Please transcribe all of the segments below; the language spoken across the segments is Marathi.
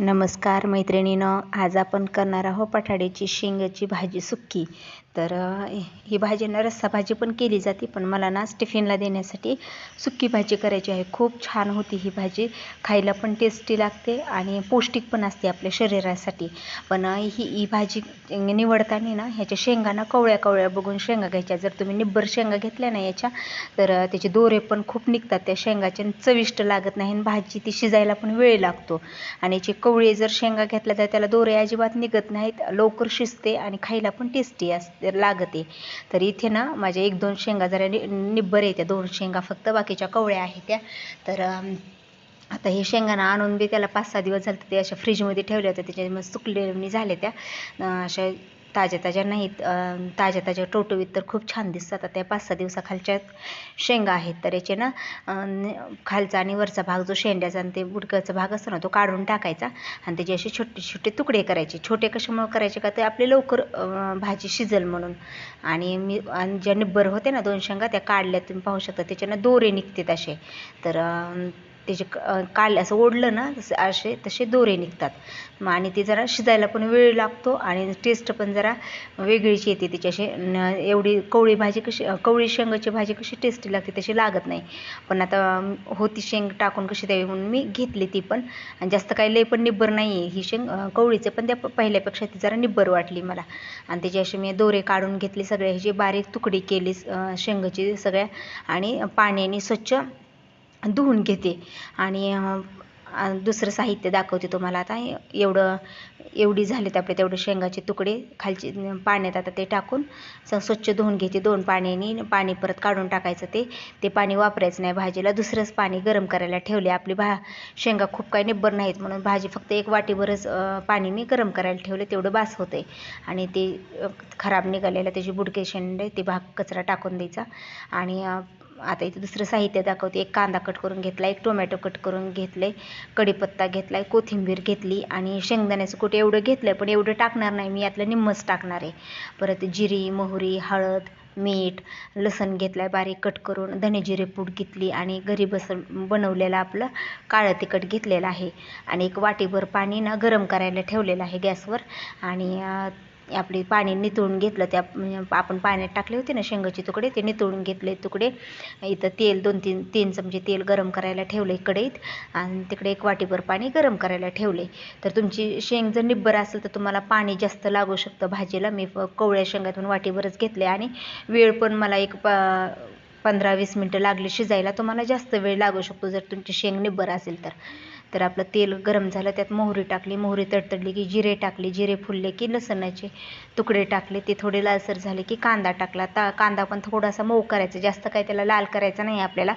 नमस्कार मैत्रिणीनं आज आपण करणार आहोत बटाट्याची शेंगाची भाजी सुक्की. तर ही भाजी ना रस्सा भाजी पण केली जाते पण मला ना टिफिनला देण्यासाठी सुक्की भाजी करायची आहे. खूप छान होती ही भाजी. खायला पण टेस्टी लागते आणि पौष्टिक पण असते आपल्या शरीरासाठी. पण ही ही भाजी निवडताना ना ह्याच्या शेंगाना कवळ्या कवळ्या बघून शेंगा घ्यायच्या. जर तुम्ही निब्बर शेंगा घेतल्या ना याच्या तर त्याचे दोरे पण खूप निघतात. त्या शेंगाचे चविष्ट लागत नाही आणि भाजी ती शिजायला पण वेळ लागतो. आणि याची कवळी जर शेंगा घेतल्या तर त्याला दोरे अजिबात निघत नाहीत. लवकर शिजते आणि खायला पण टेस्टी असते. तर लागते. तर इथे ना माझ्या एक दोन शेंगा जरा नि निब्बर येत्या दोन शेंगा फक्त बाकीच्या कवळ्या आहेत त्या. तर आता हे शेंगाना आणून बी त्याला पाच सहा दिवस झाले ते अशा फ्रीजमध्ये ठेवल्या होत्या. त्याच्या मग सुकलेली झाल्या त्या. अशा ताज्या ताज्या नाहीत ताज्या ताज्या टोटवीत तर खूप छान दिसतात. त्या पाच सहा दिवसाखालच्या शेंगा आहेत. तर याचे ना खालचा आणि वरचा भाग जो शेंड्याचा आणि ते बुडक्याचा भाग असतो ना तो काढून टाकायचा आणि त्याचे असे छोटे छोटे तुकडे करायचे. छोटे कशामुळे करायचे का? ते आपले लवकर भाजी शिजल म्हणून. आणि मी आणि ज्या निब्बर होते ना दोन शेंगा त्या काढल्या तुम्ही पाहू शकता. त्याच्यानं दोरे निघतात असे. तर त्याचे क- असं ओढलं ना तसे असे तसे दोरे निघतात. मग आणि ते जरा शिजायला पण वेळ लागतो आणि टेस्ट पण जरा वेगळीच येते. त्याची अशी न- एवढी कवळी भाजी कशी कवळी शेंगाची भाजी कशी टेस्टी लागते तशी लागत नाही. पण आता होती शेंग टाकून कशी द्यावी म्हणून मी घेतली ती पण. आणि जास्त काही लई पण निब्बर नाही आहे ही शेंग कवळीचं पण त्या प- पहिल्यापेक्षा ती जरा निब्बर वाटली मला. आणि त्याची अशी मी दोरे काढून घेतली सगळ्या ह्याची बारीक तुकडी केली शेंगाची सगळ्या. आणि पाण्याने स्वच्छ धुवून घेते. आणि दुसरं साहित्य दाखवते तुम्हाला. आता एवढं एवढी झालीत आपले तेवढे शेंगाचे तुकडे. खालचे पाण्यात आता ते टाकून स्वच्छ धुवून घेते. दोन पाण्याने पाणी परत काढून टाकायचं ते. ते पाणी वापरायचं नाही भाजीला. दुसरंच पाणी गरम करायला ठेवले. आपली भा शेंगा खूप काही निब्बर नाहीत. म्हणून भाजी फक्त एक वाटीभरच पाणी मी गरम करायला ठेवले. तेवढं बास होते आणि ते खराब निघालेलं. त्याची बुडके शेंडे ते भाग कचरा टाकून द्यायचा. आणि आता इथे दुसरं साहित्य दाखवते. एक कांदा कट करून घेतला एक टोमॅटो कट करून घेतले कढीपत्ता घेतलाय कोथिंबीर घेतली आणि शेंगदाण्याचं कुठे एवढं घेतलंय पण एवढं टाकणार नाही. मी यातलं निम्मच टाकणार आहे. परत जिरी मोहरी हळद मीठ लसण आहे बारीक कट करून. धने जिरे पूड घेतली आणि घरी बस बनवलेलं आपलं काळं तिखट घेतलेलं आहे. आणि एक वाटीभर पाणी ना गरम करायला ठेवलेलं आहे गॅसवर. आणि आपली पाणी नितळून घेतलं त्या म्हणजे आपण पाण्यात टाकले होते ना शेंगाचे तुकडे ते नितळून घेतले तुकडे. इथं तेल दोन तीन तीन चमचे तेल गरम करायला ठेवले कढईत आणि तिकडे एक वाटीभर पाणी गरम करायला ठेवले तर तुमची शेंग जर निब्बर असेल तर तुम्हाला पाणी जास्त लागू शकतं भाजीला. मी फ- कवळ्या शेंगातून वाटीभरच घेतले आणि वेळ पण मला एक प पंधरा वीस मिनटं लागली शिजायला. तुम्हाला जास्त वेळ लागू शकतो जर तुमची शेंग निब्बर असेल तर. तर आपलं तेल गरम झालं त्यात मोहरी टाकली मोहरी तडतडली की जिरे टाकले जिरे फुलले की लसणाचे तुकडे टाकले ते थोडे लालसर झाले की कांदा टाकला. ता कांदा पण थोडासा मऊ करायचा जास्त काय त्याला लाल करायचा नाही आपल्याला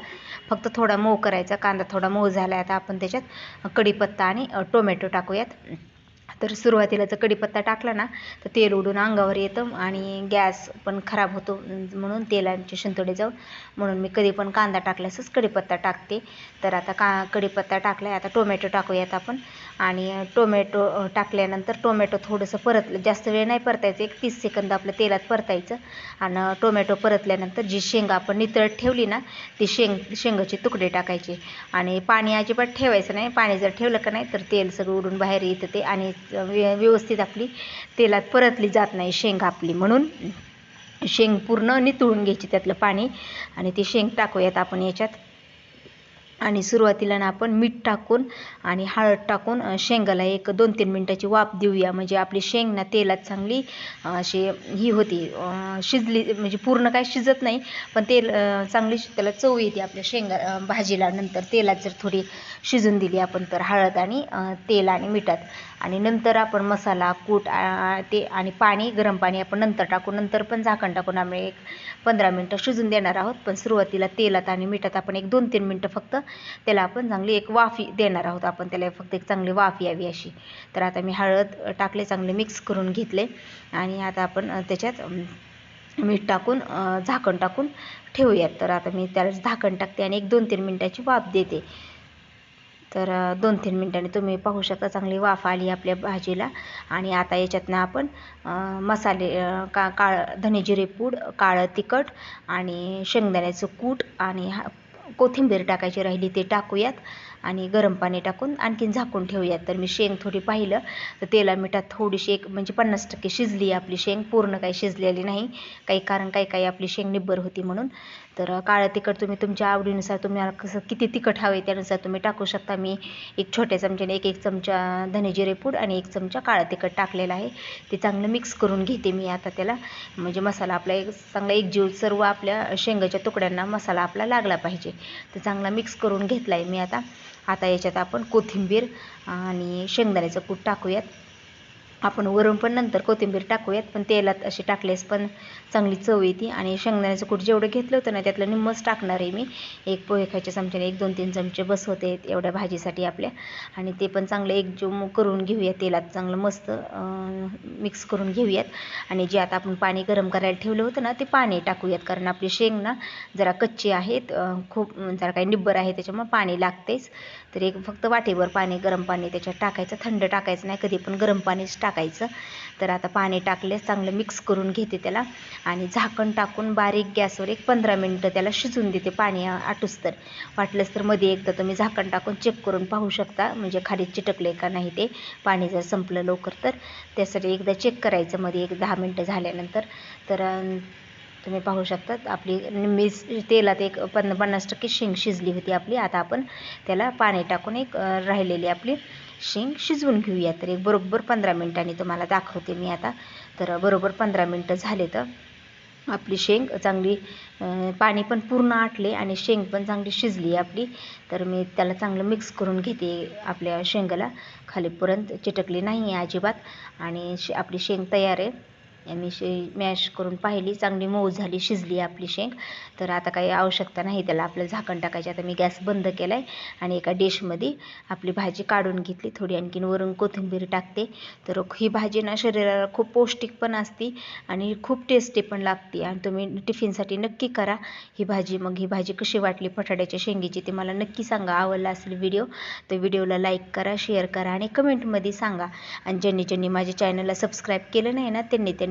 फक्त थोडा मऊ करायचा कांदा थोडा मऊ झाला आता आपण त्याच्यात कढीपत्ता आणि टोमॅटो टाकूयात. तर सुरुवातीला जर कढीपत्ता टाकला ना तर तेल उडून अंगावर येतं आणि गॅस पण खराब होतो म्हणून तेलांचे शिंतोडे जाऊन म्हणून मी कधी पण कांदा टाकल्यासच कढीपत्ता टाकते. तर आता का कढीपत्ता टाकला आहे आता टोमॅटो टाकूयात आपण. आणि टोमॅटो टाकल्यानंतर टोमॅटो थोडंसं परतलं जास्त वेळ नाही परतायचं एक तीस सेकंद आपलं तेलात परतायचं. आणि टोमॅटो परतल्यानंतर जी शेंगा आपण नितळत ठेवली ना ती शेंग शेंगाचे तुकडे टाकायचे. आणि पाणी अजिबात ठेवायचं नाही. पाणी जर ठेवलं का नाही तर तेल सगळं उडून बाहेर येतं ते. आणि व्य- व्यवस्थित आपली तेलात परतली जात नाही शेंग आपली. म्हणून शेंग पूर्ण नितळून घ्यायची त्यातलं पाणी. आणि ती शेंग टाकूयात आपण याच्यात. आणि सुरुवातीला ना आपण मीठ टाकून आणि हळद टाकून शेंगाला एक दोन तीन मिनटाची वाफ देऊया. म्हणजे आपली शेंग ना तेलात चांगली अशी ही होती. शिजली म्हणजे पूर्ण काय शिजत नाही पण तेल चांगली शि- त्याला चव येते आपल्या शेंगा भाजीला. नंतर तेलात जर थोडी शिजून दिली आपण तर हळद आणि तेल आणि मिठात. आणि नंतर आपण मसाला कूट ते आणि पाणी गरम पाणी आपण नंतर टाकू नंतर पण झाकण टाकून आम्ही एक पंधरा मिनटं शिजून देणार आहोत. पण सुरुवातीला तेलात आणि मिठात आपण एक दोन तीन मिनटं फक्त त्याला आपण चांगली एक वाफी देणार आहोत. आपण त्याला फक्त एक चांगली वाफ यावी अशी. तर आता मी हळद टाकले चांगले मिक्स करून घेतले. आणि आता आपण त्याच्यात मीठ टाकून झाकण टाकून ठेवूयात. तर आता मी त्याला झाकण टाकते आणि एक दोन तीन मिनटाची वाफ देते. तर दोन तीन मिनटांनी तुम्ही पाहू शकता चांगली वाफ आली आपल्या भाजीला. आणि आता याच्यातनं आपण मसाले का काळ धनेजिरे पूड काळं तिखट आणि शेंगदाण्याचं कूट आणि कोथिंबीर टाकायची राहिली ते टाकूयात आणि गरम पाणी टाकून आणखीन झाकून ठेवूयात. तर मी शेंग थोडी पाहिलं तर तेला मिठात थोडीशी एक म्हणजे पन्नास टक्के शिजली आपली शेंग. पूर्ण काही शिजलेली नाही. काही कारण काही काही आपली शेंग निब्बर होती म्हणून. तर काळं तिखट तुम्ही तुमच्या आवडीनुसार तुम्हाला कसं किती तिखट हवे त्यानुसार तुम्ही टाकू शकता. मी एक छोट्या चमच्याने एक एक चमचा धने जिरे पूड आणि एक चमचा काळं तिखट टाकलेलं आहे. ते चांगलं मिक्स करून घेते मी आता त्याला. म्हणजे मसाला आपला एक चांगला एकजीव सर्व आपल्या शेंगाच्या तुकड्यांना मसाला आपला लागला पाहिजे. तर चांगला मिक्स करून घेतला आहे मी आता. आता याच्यात आपण कोथिंबीर आणि शेंगदाण्याचं कूट टाकूयात. आपण वरून पण नंतर कोथिंबीर टाकूयात पण तेलात अशी टाकल्यास पण चांगली चव येते. आणि शेंगदाण्याचं कूट जेवढं घेतलं होतं ना त्यातलं निम्मच टाकणार आहे मी. एक पोहे खायच्या चमच्याने एक दोन तीन चमचे बस होते एवढ्या भाजीसाठी आपल्या. आणि ते पण चांगलं एकजीव करून घेऊयात तेलात चांगलं मस्त मिक्स करून घेऊयात. आणि जे आता आपण पाणी गरम करायला ठेवलं होतं ना ते पाणी टाकूयात. कारण आपली शेंग ना जरा कच्ची आहेत खूप जरा काही निब्बर आहे त्याच्यामुळे पाणी लागतेच तर एक फक्त वाटेवर पाणी गरम पाणी त्याच्यात टाकायचं. थंड टाकायचं नाही कधी पण गरम पाणीच टाक टाकायचं. तर आता पाणी टाकले चांगलं मिक्स करून घेते त्याला. आणि झाकण टाकून बारीक गॅसवर एक पंधरा मिनटं त्याला शिजून देते पाणी आटूस तर. वाटलंच तर मध्ये एकदा तुम्ही झाकण टाकून चेक करून पाहू शकता म्हणजे खाली चिटकले का नाही ते. पाणी जर संपलं लवकर तर. त्यासाठी एकदा चेक करायचं मध्ये एक दहा मिनटं झाल्यानंतर. तर तुम्ही पाहू शकता आपली निम्मी तेलात एक पन्न पन्नास टक्के शेंग शिजली होती आपली. आता आपण त्याला पाणी टाकून एक राहिलेली आपली शेंग शिजवून घेऊया तर एक बरोबर पंधरा मिनिटांनी तुम्हाला दाखवते मी आता. तर बरोबर पंधरा मिनटं झाले तर आपली शेंग चांगली पाणी पण पूर्ण आटले आणि शेंग पण चांगली शिजली आपली. तर मी त्याला चांगलं मिक्स करून घेते आपल्या शेंगाला. खालीपर्यंत चिटकली नाही आहे अजिबात आणि आपली शेंग तयार आहे. मी शे मॅश करून पाहिली चांगली मऊ झाली शिजली आपली शेंग. तर आता काही आवश्यकता नाही त्याला आपलं झाकण टाकायचे. आता मी गॅस बंद केला आहे आणि एका डिशमध्ये आपली भाजी काढून घेतली. थोडी आणखीन वरून कोथिंबीर टाकते. तर ही भाजी ना शरीराला खूप पौष्टिक पण असते आणि खूप टेस्टी पण लागते. आणि तुम्ही टिफिनसाठी नक्की करा. ही भाजी मग ही भाजी कशी वाटली बटाट्याच्या शेंगीची ते मला नक्की सांगा. आवडला असेल व्हिडिओ तर व्हिडिओला लाईक करा शेअर करा आणि कमेंटमध्ये सांगा. आणि ज्यांनी ज्यांनी माझ्या चॅनलला सबस्क्राईब केलं नाही ना त्यांनी त्यांनी